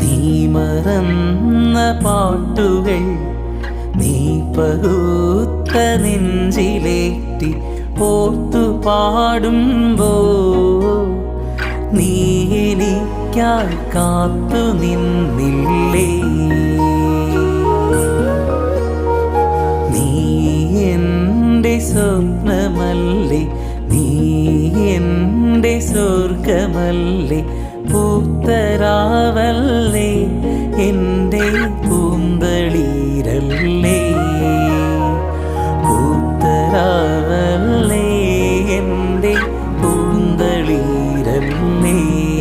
നീ മറന്ന പാട്ടുകൾ നീ പകുത്ത നെഞ്ചിലേറ്റി പോത്തു പാടുമ്പോ നീ എനിക്കായി കാത്തു നിന്നില്ലേ? നീ എന്റെ സ്വപ്നമല്ലേ? നീ എന്റെ സ്വർഗമല്ലേ പൂത്തരാ തളീരന്നേ